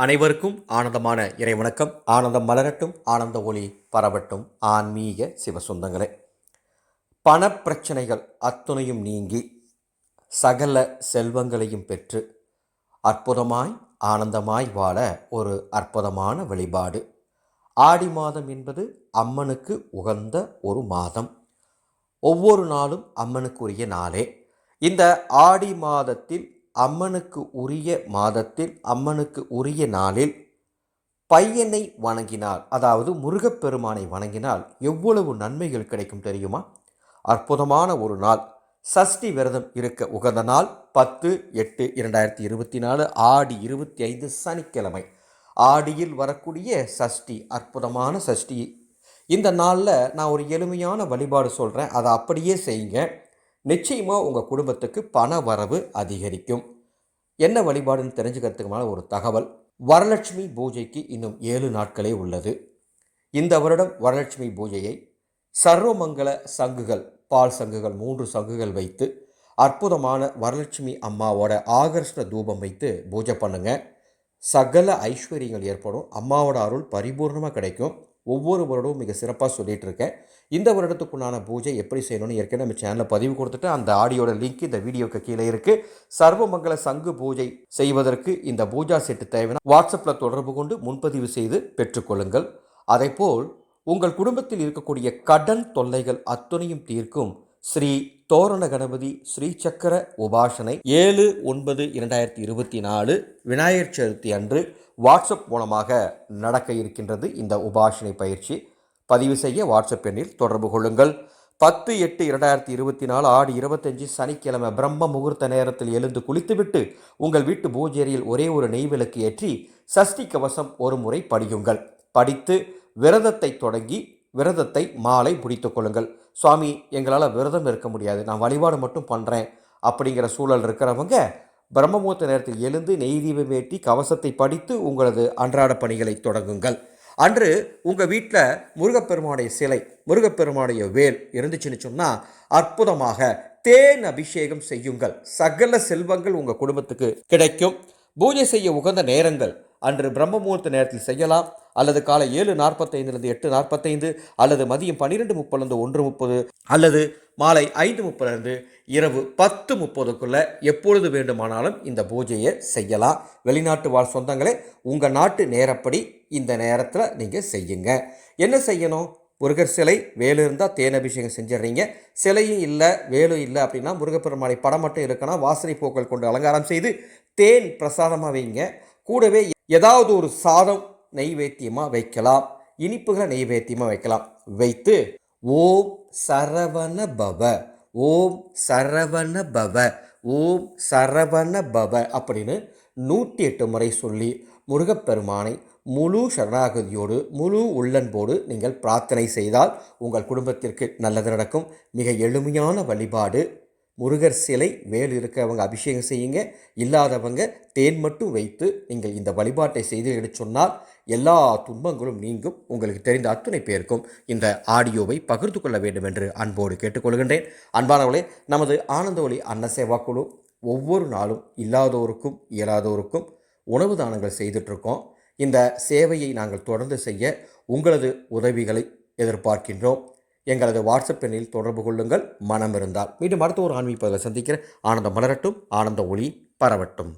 அனைவருக்கும் ஆனந்தமான இறை வணக்கம் ஆனந்தம் மலரட்டும் ஆனந்த ஒளி பரவட்டும். ஆன்மீக சிவசொந்தங்களே பணப்பிரச்சனைகள் அத்துணையும் நீங்கி சகல செல்வங்களையும் பெற்று அற்புதமாய் ஆனந்தமாய் வாழ ஒரு அற்புதமான வழிபாடு. ஆடி மாதம் என்பது அம்மனுக்கு உகந்த ஒரு மாதம். ஒவ்வொரு நாளும் அம்மனுக்குரிய நாளே. இந்த ஆடி மாதத்தில் அம்மனுக்கு உரிய மாதத்தில் அம்மனுக்கு உரிய நாளில் பையனை வணங்கினால் அதாவது முருகப்பெருமானை வணங்கினால் எவ்வளவு நன்மைகள் கிடைக்கும் தெரியுமா? அற்புதமான ஒரு நாள். சஷ்டி விரதம் இருக்க உகந்த நாள். பத்து எட்டு இரண்டாயிரத்தி இருபத்தி நாலு ஆடி இருபத்தி ஐந்து சனிக்கிழமை. ஆடியில் வரக்கூடிய சஷ்டி அற்புதமான சஷ்டி. இந்த நாளில் நான் ஒரு எளிமையான வழிபாடு சொல்கிறேன் அதை அப்படியே செய்யுங்க. நிச்சயமாக உங்கள் குடும்பத்துக்கு பண வரவு அதிகரிக்கும். என்ன வழிபாடுன்னு தெரிஞ்சுக்கிறதுக்குமான ஒரு தகவல். வரலட்சுமி பூஜைக்கு இன்னும் ஏழு நாட்களே உள்ளது. இந்த வருடம் வரலட்சுமி பூஜையை சர்வமங்கல சங்குகள் பால் சங்குகள் மூன்று சங்குகள் வைத்து அற்புதமான வரலட்சுமி அம்மாவோட ஆகர்ஷ்ட தூபம் வைத்து பூஜை பண்ணுங்கள் சகல ஐஸ்வர்யங்கள் ஏற்படும். அம்மாவோட அருள் பரிபூர்ணமாக கிடைக்கும். ஒவ்வொரு வருடமும் மிக சிறப்பாக சொல்லிகிட்டு இருக்கேன் இந்த வருடத்துக்குண்டான பூஜை எப்படி செய்யணும்னு ஏற்கனவே நம்ம சேனலில் பதிவு கொடுத்துட்டு அந்த ஆடியோட லிங்க் இந்த வீடியோக்கு கீழே இருக்குது சர்வமங்கல சங்கு பூஜை செய்வதற்கு இந்த பூஜா செட்டு தேவைன்னா வாட்ஸ்அப்பில் தொடர்பு கொண்டு முன்பதிவு செய்து பெற்றுக்கொள்ளுங்கள் அதேபோல் உங்கள் குடும்பத்தில் இருக்கக்கூடிய கடன் தொல்லைகள் அத்துணையும் தீர்க்கும் ஸ்ரீ தோரண கணபதி ஸ்ரீ சக்கர உபாசனை ஏழு ஒன்பது இரண்டாயிரத்தி இருபத்தி நாலு விநாயகர் சதுர்த்தி அன்று வாட்ஸ்அப் மூலமாக நடக்க இருக்கின்றது இந்த உபாசனை பயிற்சி. பதிவு செய்ய வாட்ஸ்அப் எண்ணில் தொடர்பு கொள்ளுங்கள். பத்து எட்டு இரண்டாயிரத்தி இருபத்தி நாலு ஆடி இருபத்தஞ்சு சனிக்கிழமை பிரம்ம முகூர்த்த நேரத்தில் எழுந்து குளித்துவிட்டு உங்கள் வீட்டு பூஜேரியில் ஒரே ஒரு நெய் விளக்கு ஏற்றி சஷ்டி கவசம் ஒரு முறை படியுங்கள். படித்து விரதத்தை தொடங்கி விரதத்தை மாலை முடித்து கொள்ளுங்கள். சுவாமி எங்களால் விரதம் இருக்க முடியாது. நான் வழிபாடு மட்டும் பண்ணுறேன் அப்படிங்கிற சூழல் இருக்கிறவங்க பிரம்மமுகூர்த்த நேரத்தில் எழுந்து நெய் தீபம் ஏற்றி கவசத்தை படித்து உங்களது அன்றாட பணிகளை தொடங்குங்கள். அன்று உங்கள் வீட்டில் முருகப்பெருமானுடைய சிலை முருகப்பெருமானுடைய வேல் இருந்துச்சுன்னு சொன்னால் அற்புதமாக தேன் அபிஷேகம் செய்யுங்கள். சகல செல்வங்கள் உங்கள் குடும்பத்துக்கு கிடைக்கும். பூஜை செய்ய உகந்த நேரங்கள் அன்று பிரம்ம முகூர்த்த நேரத்தில் செய்யலாம். அல்லது காலை ஏழு நாற்பத்தைந்துலேருந்து எட்டு நாற்பத்தைந்து அல்லது மதியம் பன்னிரெண்டு முப்பதுலேருந்து ஒன்று முப்பது அல்லது மாலை ஐந்து முப்பதுலேருந்து இரவு பத்து முப்பதுக்குள்ளே எப்பொழுது வேண்டுமானாலும் இந்த பூஜையை செய்யலாம். வெளிநாட்டு வாழ் சொந்தங்களே உங்கள் நாட்டு நேரப்படி இந்த நேரத்தில் நீங்கள் செய்யுங்க. என்ன செய்யணும்? முருகர் சிலை வேலு இருந்தால் தேன் அபிஷேகம் செஞ்சிடுறீங்க. சிலையும் இல்லை வேலும் இல்லை அப்படின்னா முருகப்பெருமானை படம் மட்டும் இருக்குன்னா வாசனை பூக்கள் கொண்டு அலங்காரம் செய்து தேன் பிரசாதமாக வைங்க. கூடவே ஏதாவது ஒரு சாதம் நெய்வேத்தியமாக வைக்கலாம். இனிப்புகளை நெய்வேத்தியமாக வைக்கலாம். வைத்து ஓம் சரவண பவ ஓம் சரவண பவ ஓம் சரவண பவ அப்படின்னு நூற்றி எட்டு முறை சொல்லி முருகப்பெருமானை முழு சரணாகதியோடு முழு உள்ளன்போடு நீங்கள் பிரார்த்தனை செய்தால் உங்கள் குடும்பத்திற்கு நல்லது நடக்கும். மிக எளிமையான வழிபாடு. முருகர் சிலை வேல் இருக்கிறவங்க அபிஷேகம் செய்யுங்க. இல்லாதவங்க தேன் மட்டும் வைத்து நீங்கள் இந்த வழிபாட்டை செய்து எடுத்து சொன்னால் எல்லா துன்பங்களும் நீங்கும். உங்களுக்கு தெரிந்த அத்துணை பேருக்கும் இந்த ஆடியோவை பகிர்ந்து கொள்ள வேண்டும் என்று அன்போடு கேட்டுக்கொள்கின்றேன். அன்பானவர்களே நமது ஆனந்த ஒளி அன்ன சேவா குழு ஒவ்வொரு நாளும் இல்லாதோருக்கும் இயலாதோருக்கும் உணவு தானங்கள் செய்துட்ருக்கோம் இந்த சேவையை நாங்கள் தொடர்ந்து செய்ய உங்களது உதவிகளை எதிர்பார்க்கின்றோம். எங்களது வாட்ஸ்அப் எண்ணில் தொடர்பு கொள்ளுங்கள். மனம் இருந்தால் மீண்டும் அடுத்த ஒரு ஆன்மீக பதிவில் சந்திக்கிற ஆனந்தம் மலரட்டும். ஆனந்த ஒளி பரவட்டும்.